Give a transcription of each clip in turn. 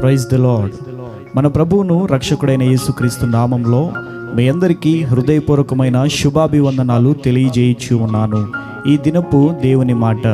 Praise the lord మన ప్రభువును రక్షకుడైన యేసుక్రీస్తు నామంలో మీ అందరికీ హృదయపూర్వకమైన శుభాభివందనాలు తెలియజేయచ్చు ఉన్నాను. ఈ దినపు దేవుని మాట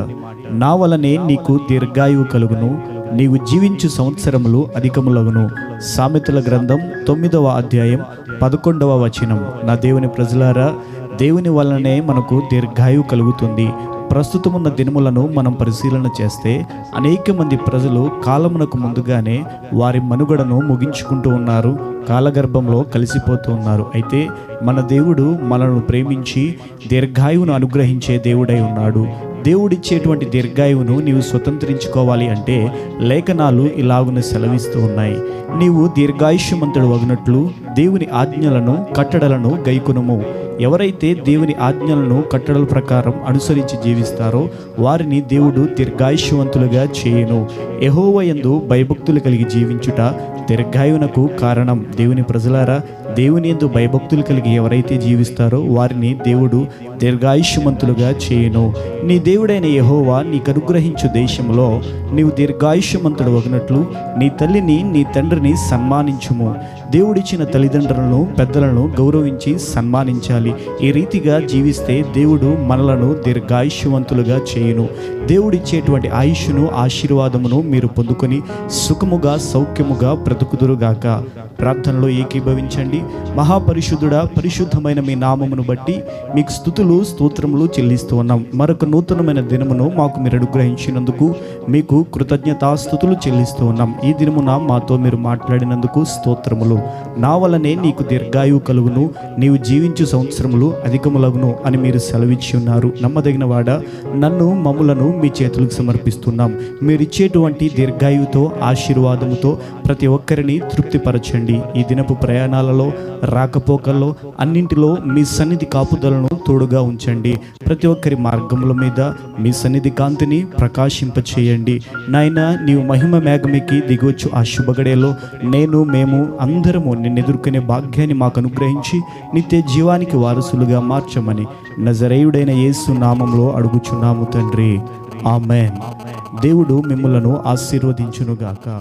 నా వలనే నీకు దీర్ఘాయువు కలుగును నీవు జీవించు సంవత్సరములు అధికములగును. సామెతల గ్రంథం తొమ్మిదవ అధ్యాయం పదకొండవ వచనం. నా దేవుని ప్రజలారా దేవుని వలనే మనకు దీర్ఘాయువు కలుగుతుంది. ప్రస్తుతమున్న దినములను మనం పరిశీలన చేస్తే అనేక మంది ప్రజలు కాలమునకు ముందుగానే వారి మనుగడను ముగించుకుంటూ ఉన్నారు కాలగర్భంలో కలిసిపోతూ ఉన్నారు. అయితే మన దేవుడు మనల్ని ప్రేమించి దీర్ఘాయువును అనుగ్రహించే దేవుడై ఉన్నాడు. దేవుడిచ్చేటువంటి దీర్ఘాయువును నీవు స్వతంత్రించుకోవాలి అంటే లేఖనాలు ఇలాగున సెలవిస్తూ ఉన్నాయి. నీవు దీర్ఘాయుష్యమంతుడు వగినట్లు దేవుని ఆజ్ఞలను కట్టడలను గైకునుము. ఎవరైతే దేవుని ఆజ్ఞలను కట్టడల ప్రకారం అనుసరించి జీవిస్తారో వారిని దేవుడు దీర్ఘాయుష్యవంతులుగా చేయను. ఎహోవ యందు భయభక్తులు కలిగి జీవించుట దీర్ఘాయువునకు కారణం. దేవుని ప్రజలారా దేవుని ఎందు భయభక్తులు కలిగి ఎవరైతే జీవిస్తారో వారిని దేవుడు దీర్ఘాయుష్యమంతులుగా చేయను. నీ దేవుడైన యహోవా నీకు అనుగ్రహించు దేశంలో నీవు దీర్ఘాయుష్యమంతుడు వగినట్లు నీ తల్లిని నీ తండ్రిని సన్మానించుము. దేవుడిచ్చిన తల్లిదండ్రులను పెద్దలను గౌరవించి సన్మానించాలి. ఈ రీతిగా జీవిస్తే దేవుడు మనలను దీర్ఘాయుష్యవంతులుగా చేయును. దేవుడిచ్చేటువంటి ఆయుష్ను ఆశీర్వాదమును మీరు పొందుకొని సుఖముగా సౌఖ్యముగా బ్రతుకుదురుగాక. ప్రార్థనలో ఏకీభవించండి. మహాపరిశుద్ధుడ పరిశుద్ధమైన మీ నామమును బట్టి మీకు స్థుతులు స్తోత్రములు చెల్లిస్తూ ఉన్నాం. మరొక నూతనమైన దినమును మాకు మీరు అనుగ్రహించినందుకు మీకు కృతజ్ఞతాస్థుతులు చెల్లిస్తూ ఉన్నాం. ఈ దినమున మాతో మీరు మాట్లాడినందుకు స్తోత్రములు. నా వలనే నీకు దీర్ఘాయువు కలుగును నీవు జీవించు సంవత్సరములు అధికములగును అని మీరు సెలవిచ్చి ఉన్నారు. నమ్మదగిన వాడ నన్ను మమ్ములను మీ చేతులకు సమర్పిస్తున్నాం. మీరిచ్చేటువంటి దీర్ఘాయువుతో ఆశీర్వాదముతో ప్రతి ఒక్కరిని తృప్తిపరచండి. ఈ దినపు ప్రయాణాలలో రాకపోకల్లో అన్నింటిలో మీ సన్నిధి కాపుదలను తోడుగా ఉంచండి. ప్రతి ఒక్కరి మార్గముల మీద మీ సన్నిధి కాంతిని ప్రకాశింపచేయండి. నాయన నీవు మహిమ మేఘమికి దిగవచ్చు ఆ శుభగడేలో నేను మేము అందరము నిన్ను ఎదుర్కొనే భాగ్యాన్ని మాకు అనుగ్రహించి నిత్య జీవానికి వారసులుగా మార్చమని నజరేయుడైన యేసు నామంలో అడుగుచున్నాము తండ్రి. ఆమెన్. దేవుడు మిమ్మలను ఆశీర్వదించునుగాక.